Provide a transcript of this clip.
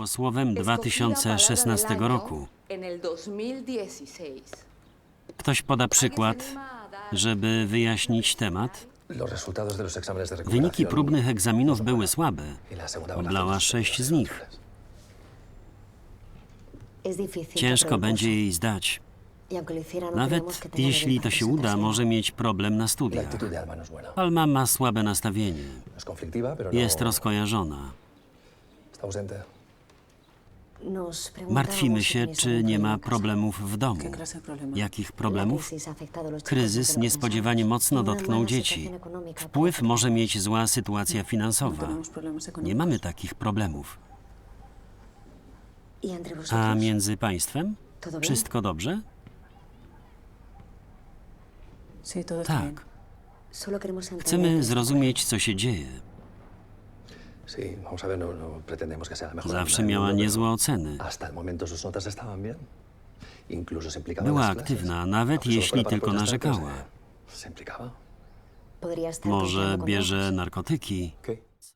było słowem Escogí la palabra 2016 del año roku. En el 2016. Ktoś poda przykład, ¿Alguien se anima a dar żeby wyjaśnić temat? Wyniki próbnych egzaminów były słabe. y Oblała sześć z nich. Ciężko będzie jej zdać. Nawet jeśli to się uda, może mieć problem na studiach. Alma no. Alma ma słabe nastawienie. No no Jest rozkojarzona. Martwimy się, czy nie ma problemów w domu. Jakich problemów? Kryzys niespodziewanie mocno dotknął dzieci. Wpływ może mieć zła sytuacja finansowa. Nie mamy takich problemów. A między państwem? Wszystko dobrze? Tak. Chcemy zrozumieć, co się dzieje. Zawsze alumna del miała niezłe oceny. Była aktywna, nawet jeśli tylko narzekała. Może bierze narkotyki.